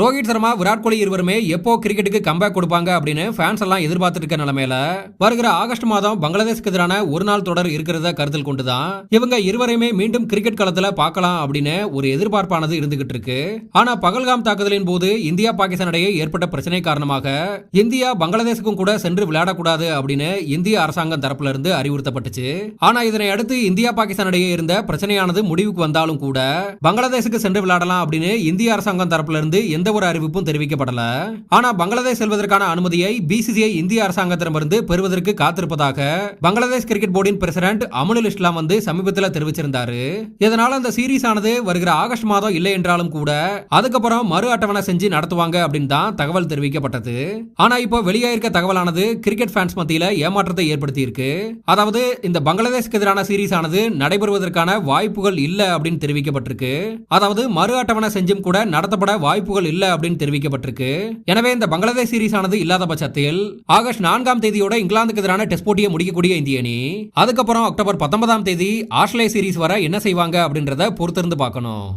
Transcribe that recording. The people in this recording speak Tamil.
ரோஹித் சர்மா விராட் கோலி இருவருமே எப்போ கிரிக்கெட்டுக்கு கம்பேக் கொடுப்பாங்க அப்படின்னு ஃபேன்ஸ் எல்லாம் எதிர்பார்த்துட்டு இருக்க நிலைமையில வருகிற ஆகஸ்ட் மாதம் பங்களாதேஷ்க்கு எதிரான ஒரு நாள் தொடர் இருக்கிறத கருத்தில் கொண்டுதான் இவங்க இருவரையுமே மீண்டும் கிரிக்கெட் களத்துல பார்க்கலாம் அப்படின்னு ஒரு எதிர்பார்ப்பானது இருந்துகிட்டு இருக்கு. ஆனா பகல்காம் தாக்குதலின் போது இந்தியா பாகிஸ்தான் இடையே ஏற்பட்ட பிரச்சனை காரணமாக இந்தியா பங்களாதேஷுக்கும் கூட சென்று விளையாடக்கூடாது அப்படின்னு இந்திய அரசாங்கம் தரப்புல இருந்து அறிவுறுத்தப்பட்டுச்சு. ஆனா இதனை அடுத்து இந்தியா பாகிஸ்தான் இடையே இருந்த பிரச்சனையானது முடிவுக்கு வந்தாலும் கூட பங்களாதேஷுக்கு சென்று விளையாடலாம் அப்படின்னு இந்திய அரசாங்கம் தரப்புல இருந்து எந்த ஒரு அறிவிப்பும் தெரிவிக்கப்படல. ஆனா பங்களாதேஷ் செல்வதற்கான அனுமதியை பிசிசிஐ இந்திய அரசாங்கத்திடமிருந்து பெறுவதற்கு காத்திருப்பதாக பங்களாதேஷ் கிரிக்கெட் போர்டின் பிரசிடென்ட் அமனுல் இஸ்லாம் வந்து சமீபத்தில் தெரிவிச்சிருந்தாரு. இதனால அந்த சீரீஸ் ஆனது வருகிற ஆகஸ்ட் மாதம் இல்லை என்றாலும் கூட அதுக்கப்புறம் மறு அட்டவணை செஞ்சு நடத்துவாங்க அப்படின்னு தான் தகவல் தெரிவிக்கப்பட்டது. ஆனா இப்போ வெளியாயிருக்க தகவலானது கிரிக்கெட் ஃபேன்ஸ் மத்தியில ஏமாற்றத்தை ஏற்படுத்தி இருக்கு அதாவது இந்த பங்களாதேஷ்க்கு எதிரான சீரீஸ் ஆனது நடைபெறுவதற்கான வாய்ப்புகள் இல்ல அப்படின்னு தெரிவிக்கப்பட்டிருக்கு. அதாவது மறு அட்டவணை செஞ்சும் கூட நடத்தப்பட வாய்ப்புகள் இல்லை இல்ல அப்படின்னு தெரிவிக்கப்பட்டிருக்கு. எனவே இந்த பங்களாதேஷ் சீரீஸ் ஆனது இல்லாத பட்சத்தில் ஆகஸ்ட் நான்காம் தேதியோட இங்கிலாந்துக்கு எதிரான டெஸ்ட் போட்டியை முடிக்கக்கூடிய இந்திய அணி அதுக்கப்புறம் அக்டோபர் பத்தொன்பதாம் தேதி ஆஸ்திரேலிய சீரீஸ் வர என்ன செய்வாங்க அப்படின்றத பொறுத்திருந்து பார்க்கணும்.